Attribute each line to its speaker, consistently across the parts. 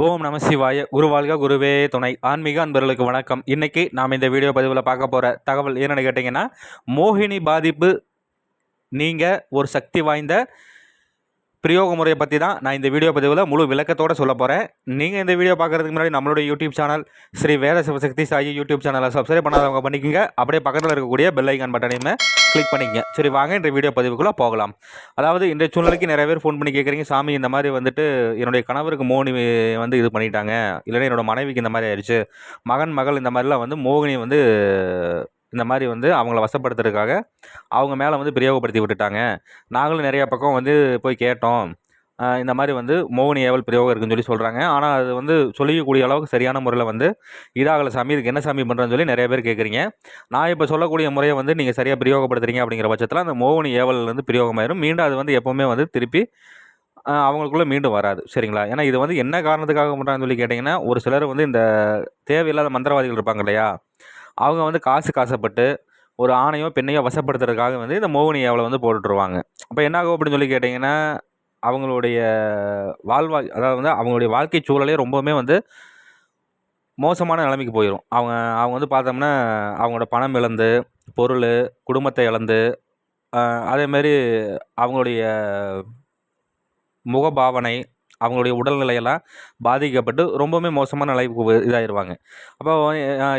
Speaker 1: ஓம் நம சிவாய குருவாழ்க குருவே துணை. ஆன்மீக அன்பர்களுக்கு வணக்கம். இன்னைக்கு நாம் இந்த வீடியோ பதிவில் பார்க்க போகிற தகவல் என்னென்னு கேட்டிங்கன்னா மோகினி பாதிப்பு நீங்கள் ஒரு சக்தி வாய்ந்த பிரயோக முறையை பற்றி தான் நான் இந்த வீடியோ பதிவில் முழு விளக்கத்தோடு சொல்ல போகிறேன் நீங்கள் இந்த வீடியோ பார்க்குறதுக்கு முன்னாடி நம்மளுடைய YouTube channel Sri Veda Sivasakthi Sai YouTube சேனலை சப்ஸ்கிரைப் பண்ணாதவங்க பண்ணிக்கங்க. அப்படியே பக்கத்தில் இருக்கக்கூடிய பெல் ஐக்கான் பட்டனையுமே கிளிக் பண்ணிக்கங்க. சரி வாங்க இந்த வீடியோ பதிவுக்குள்ளே போகலாம். அதாவது இந்த சூழ்நிலைக்கு நிறைய பேர் ஃபோன் பண்ணி கேட்குறீங்க சாமி இந்த மாதிரி வந்துட்டு என்னுடைய கணவருக்கு மோகினி வந்து இது பண்ணிட்டாங்க. இல்லைன்னா என்னோட மனைவிக்கு இந்த மாதிரி ஆயிடுச்சு. மகன் மகள் இந்த மாதிரிலாம் வந்து மோகினி வந்து இந்த மாதிரி வந்து அவங்கள வசப்படுத்துறதுக்காக அவங்க மேலே வந்து பிரயோகப்படுத்தி விட்டுட்டாங்க. நாங்களும் நிறையா பக்கம் வந்து போய் கேட்டோம். இந்த மாதிரி வந்து மோகினி ஏவல் பிரயோகம் இருக்குன்னு சொல்லி சொல்கிறாங்க ஆனால் அது வந்து சொல்லிக்கக்கூடிய அளவுக்கு சரியான முறையில் வந்து இதாகல சாமி இதுக்கு என்ன சாமி பண்ணுறேன்னு சொல்லி நிறைய பேர் கேட்குறீங்க நான் இப்போ சொல்லக்கூடிய முறையை வந்து நீங்கள் சரியாக பிரயோகப்படுத்துறீங்க அப்படிங்கிற பட்சத்தில் அந்த மோகினி ஏவல் வந்து பிரயோகமாயிரும். மீண்டும் அது வந்து எப்போவுமே வந்து திருப்பி அவங்களுக்குள்ளே மீண்டும் வராது. சரிங்களா? ஏன்னா இது வந்து என்ன காரணத்துக்காக பண்ணுறாங்கன்னு சொல்லி கேட்டிங்கன்னா ஒரு சிலர் வந்து இந்த தேவையில்லாத மந்திரவாதிகள் இருப்பாங்க இல்லையா? அவங்க வந்து காசு காசப்பட்டு ஒரு ஆணையோ பெண்ணையோ வசப்படுத்துறதுக்காக வந்து இந்த மோகினி ஏவலை வந்து போட்டுட்ருவாங்க அப்போ என்ன ஆகும் அப்படின்னு சொல்லி கேட்டிங்கன்னா அவங்களுடைய வாழ்வா அதாவது வந்து அவங்களுடைய வாழ்க்கை சூழலே ரொம்பவுமே வந்து மோசமான நிலைமைக்கு போயிடும் அவங்க அவங்க வந்து பார்த்தோம்னா அவங்களோட பணம் இழந்து பொருள் குடும்பத்தை இழந்து அதேமாரி அவங்களுடைய முகபாவனை அவங்களுடைய உடல்நிலையெல்லாம் பாதிக்கப்பட்டு ரொம்பவுமே மோசமான நிலைக்கு இதாகிடுவாங்க இதாயிருவாங்க. அப்போ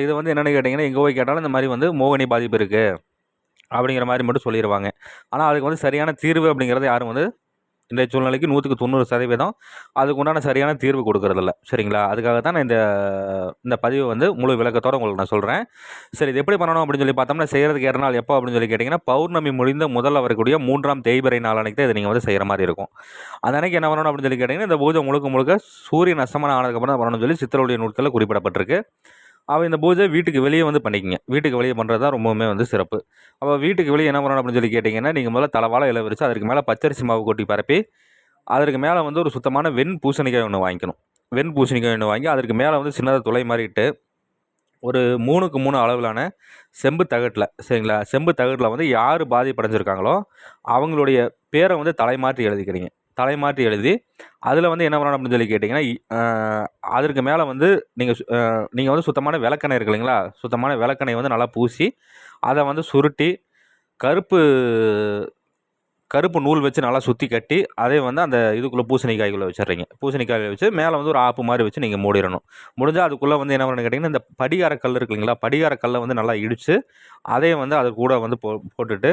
Speaker 1: இது வந்து என்னென்னு கேட்டிங்கன்னா எங்கே போய் கேட்டாலும் இந்த மாதிரி வந்து மோகனி பாதிப்பு இருக்குது அப்படிங்கிற மாதிரி மட்டும் சொல்லிடுவாங்க ஆனால் அதுக்கு வந்து சரியான தீர்வு அப்படிங்கிறது யாரும் வந்து இந்த சூழ்நிலைக்கு நூற்றுக்கு தொண்ணூறு சதவீதம் அதுக்கு உண்டான சரியான தீர்வு கொடுக்கறதில்ல. சரிங்களா? அதுக்காக தான் நான் இந்த இந்த பதிவு வந்து முழு விளக்கத்தோடு உங்களுக்கு நான் சொல்கிறேன் சரி இது எப்படி பண்ணணும் அப்படின்னு சொல்லி பார்த்தோம்னா செய்கிறதுக்கு ஏற நாள் எப்போ அப்படின்னு சொல்லி கேட்டிங்கன்னா பௌர்ணமி முடிந்த முதல்ல வரக்கூடிய மூன்றாம் தேய்பிரை நாள் அன்னைக்கு தான் இதை நீங்கள் வந்து செய்கிற மாதிரி இருக்கும். அந்த அன்னைக்கு என்ன பண்ணணும் அப்படின்னு சொல்லி கேட்டிங்கன்னா இந்த பூஜை முழுக்க முழுக்க சூரியன் அஸ்தமனம் ஆனதுக்கப்புறம் தான் பண்ணணும்னு சொல்லி சித்தருடைய நூட்களில் குறிப்பிடப்பட்டிருக்கு. அவள் இந்த பூஜை வீட்டுக்கு வெளியே வந்து பண்ணிக்கங்க. வீட்டுக்கு வெளியே பண்ணுறது தான் ரொம்பவுமே வந்து சிறப்பு. அப்போ வீட்டுக்கு வெளியே என்ன பண்ணணும் அப்படின்னு சொல்லி கேட்டிங்கன்னா நீங்கள் முதல்ல தலைவாழை இலை விரிச்சு அதற்கு மேலே பச்சரிசி மாவு கொட்டி பரப்பி அதற்கு மேலே வந்து ஒரு சுத்தமான வெண் பூசணிக்காய் ஒன்று வாங்கிக்கணும். வெண் பூசணிக்காய் ஒன்று வாங்கி அதற்கு மேலே வந்து சின்னதாக துளை மாறிட்டு ஒரு மூணுக்கு மூணு அளவிலான செம்பு தகட்டில் சரிங்களா? செம்பு தகட்டில் வந்து யார் பாதிப்படைஞ்சிருக்காங்களோ அவங்களுடைய பேரை வந்து தலைமாற்றி எழுதிக்கிறீங்க. தலைமாற்றி எழுதி அதில் வந்து என்ன பண்ணணும் அப்படின்னு சொல்லி கேட்டிங்கன்னா அதற்கு மேலே வந்து நீங்கள் நீங்கள் வந்து சுத்தமான விளக்கெண்ணெய் இருக்கு இல்லைங்களா? சுத்தமான விளக்கெண்ணெய் வந்து நல்லா பூசி அதை வந்து சுருட்டி கருப்பு கருப்பு நூல் வச்சு நல்லா சுற்றி கட்டி அதே வந்து அந்த இதுக்குள்ளே பூசணிக்காய்க்குள்ளே வச்சிடுறீங்க. பூசணிக்காய் வச்சு மேலே வந்து ஒரு ஆப்பு மாதிரி வச்சு நீங்கள் மூடிடணும். முடிஞ்சால் அதுக்குள்ளே வந்து என்ன பண்ணணும் கேட்டிங்கன்னா இந்த படிகார கல் இருக்குது இல்லைங்களா? படிகார கல்லை வந்து நல்லா இடித்து அதையும் வந்து அது கூட வந்து போ போட்டுட்டு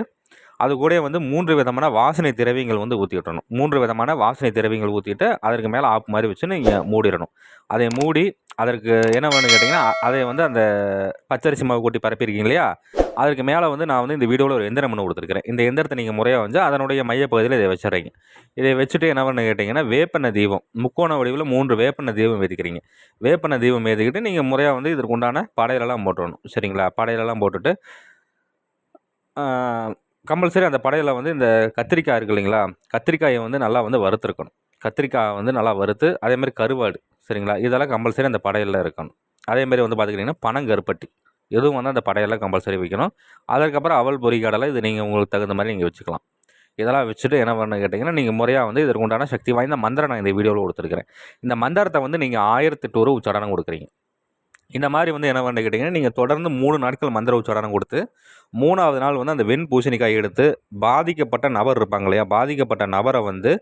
Speaker 1: அது கூட வந்து மூன்று விதமான வாசனை திரவியங்கள் வந்து ஊற்றி விட்டணும் மூன்று விதமான வாசனை திரவியங்கள் ஊற்றிட்டு அதற்கு மேலே ஆப் மாதிரி வச்சு நீங்கள் மூடிடணும். அதை மூடி அதற்கு என்ன வேணும்னு கேட்டிங்கன்னா அதை வந்து அந்த பச்சரிசி மாவு கொட்டி பரப்பியிருக்கீங்க இல்லையா? அதற்கு மேலே வந்து நான் வந்து இந்த வீடியோவில் ஒரு எந்திரம் ஒன்று கொடுத்துருக்கிறேன். இந்த எந்திரத்தை நீங்கள் முறையாக வந்து அதனுடைய மையப்பகுதியில் இதை வச்சிடுறீங்க. இதை வச்சுட்டு என்ன பண்ணு கேட்டிங்கன்னா வேப்பெண்ணெய் தீபம் முக்கோண வடிவில் மூன்று வேப்பண்ண தீபம் ஏற்றிக்கிறீங்க வேப்பண்ண தீபம் ஏற்றிக்கிட்டு நீங்கள் முறையாக வந்து இதற்கு உண்டான போட்டுடணும். சரிங்களா? படையிலெல்லாம் போட்டுட்டு கம்பல்சரி அந்த படையில் வந்து இந்த கத்திரிக்காய் இருக்கு இல்லைங்களா? கத்திரிக்காயை வந்து நல்லா வந்து வறுத்துருக்கணும். கத்திரிக்காய் வந்து நல்லா வறுத்து அதேமாதிரி கருவாடு சரிங்களா? இதெல்லாம் கம்பல்சரி அந்த படையில் இருக்கணும். அதேமாதிரி வந்து பார்த்துக்கிட்டிங்கன்னா பனங்கருப்பட்டி. எதுவும் வந்து அந்த படையெல்லாம் கம்பல்சரி வைக்கணும். அதுக்கப்புறம் அவல் பொரிகடலை இது நீங்கள் உங்களுக்கு தகுந்த மாதிரி நீங்கள் வச்சுக்கலாம். இதெல்லாம் வச்சுட்டு என்ன பண்ண கேட்டிங்கன்னா நீங்கள் முறையாக வந்து இதற்கு உண்டான சக்தி வாய்ந்த மந்திரம் நான் இந்த வீடியோவில் கொடுத்துருக்கிறேன். இந்த மந்திரத்தை வந்து நீங்கள் ஆயிரத்தெட்டு ஒரு உச்சாரணம் கொடுக்குறீங்க. இந்த மாதிரி வந்து என்ன பண்ண கேட்டிங்கன்னா நீங்கள் தொடர்ந்து மூணு நாட்கள் மந்திர உச்சாரணம் கொடுத்து மூணாவது நாள் வந்து அந்த வெண் பூசணிக்காய் எடுத்து பாதிக்கப்பட்ட நபர் இருப்பாங்க இல்லையா? பாதிக்கப்பட்ட நபரை வந்து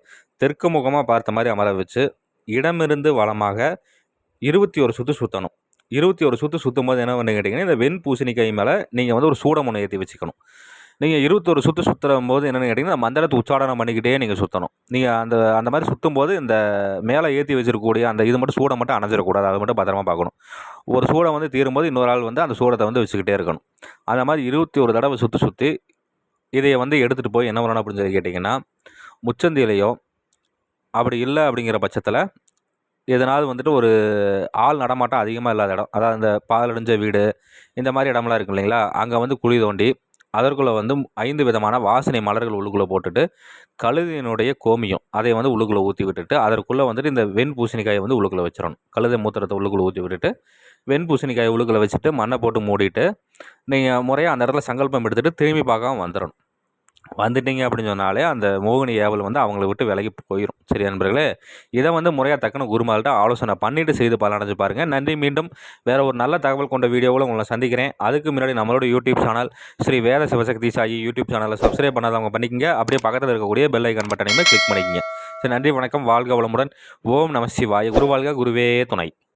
Speaker 1: தெற்கு முகமாக பார்த்த மாதிரி அமர வச்சு இடமிருந்து வளமாக இருபத்தி ஒரு சுற்று சுற்றணும் இருபத்தி ஒரு சுற்று சுற்றும் போது என்ன பண்ண கேட்டிங்கன்னா இந்த வெண் பூசணிக்காய் மேலே நீங்கள் வந்து ஒரு சூடம் ஒன்று ஏற்றி வச்சுக்கணும். நீங்கள் இருபத்தொரு சுற்று சுற்றும் போது என்னென்னு கேட்டிங்கன்னா அந்த மந்திரத்தை உச்சாடனம் பண்ணிக்கிட்டே நீங்கள் சுற்றணும் நீங்கள் அந்த அந்த மாதிரி சுற்றும் போது இந்த மேலே ஏற்றி வச்சிருக்கக்கூடிய அந்த இது மட்டும் சூடை மட்டும் அணைஞ்சிடக்கூடாது. அதை மட்டும் பத்திரமா பார்க்கணும். ஒரு சூடை வந்து தீரும்போது இன்னொரு ஆள் வந்து அந்த சூடத்தை வந்து வச்சுக்கிட்டே இருக்கணும். அந்த மாதிரி இருபத்தி ஒரு தடவை சுற்றி சுற்றி இதை வந்து எடுத்துகிட்டு போய் என்ன பண்ணணும் அப்படின்னு சொல்லி கேட்டிங்கன்னா முச்சந்தியிலையோ அப்படி இல்லை அப்படிங்கிற பட்சத்தில் எதனாவது வந்துட்டு ஒரு ஆள் நடமாட்டம் அதிகமாக இல்லாத இடம். அதாவது இந்த பாலடைஞ்ச வீடு இந்த மாதிரி இடம்லாம் இருக்கு இல்லைங்களா? அங்கே வந்து குழி தோண்டி அதற்குள்ளே வந்து ஐந்து விதமான வாசனை மலர்கள் உள்ளுக்குள்ளே போட்டுட்டு கழுதையினுடைய கோமியம் அதை வந்து உள்ளுக்குள்ளே ஊற்றி விட்டுட்டு அதற்குள்ளே வந்துட்டு இந்த வெண் பூசணிக்காயை வந்து உள்ளுக்குள்ளே வச்சிடணும் கழுதை மூத்திரத்தை உள்ளுக்குள்ளே ஊற்றி விட்டுட்டு வெண் பூசணிக்காயை உள்ளுக்குள்ளே வச்சுட்டு மண்ணை போட்டு மூடிட்டு நீங்கள் முறையாக அந்த இடத்துல சங்கல்பம் எடுத்துகிட்டு திரும்பி பார்க்காம வந்துடணும் வந்துட்டீங்க அப்படின்னு சொன்னாலே அந்த மோகினி ஏவல் வந்து அவங்கள விட்டு விலகி போயிடும் சரி நண்பர்களே இதை வந்து முறையாக தக்கன குருமால்கிட்ட ஆலோசனை பண்ணிவிட்டு செய்து பலனடைஞ்சு பாருங்கள் நன்றி மீண்டும் வேறு ஒரு நல்ல தகவல் கொண்ட வீடியோவில் உங்களை சந்திக்கிறேன். அதுக்கு முன்னாடி நம்மளோட YouTube channel Sri Veda Sivasakthi Sai YouTube சேனலை சப்ஸ்கிரைப் பண்ணாதவங்க பண்ணிக்கங்க. அப்படியே பக்கத்தில் இருக்கக்கூடிய பெல் ஐக்கன் பட்டனையுமே கிளிக் பண்ணிக்கங்க. சரி நன்றி வணக்கம். வாழ்க வளமுடன். ஓம் நம சிவாய. குரு குருவே துணை.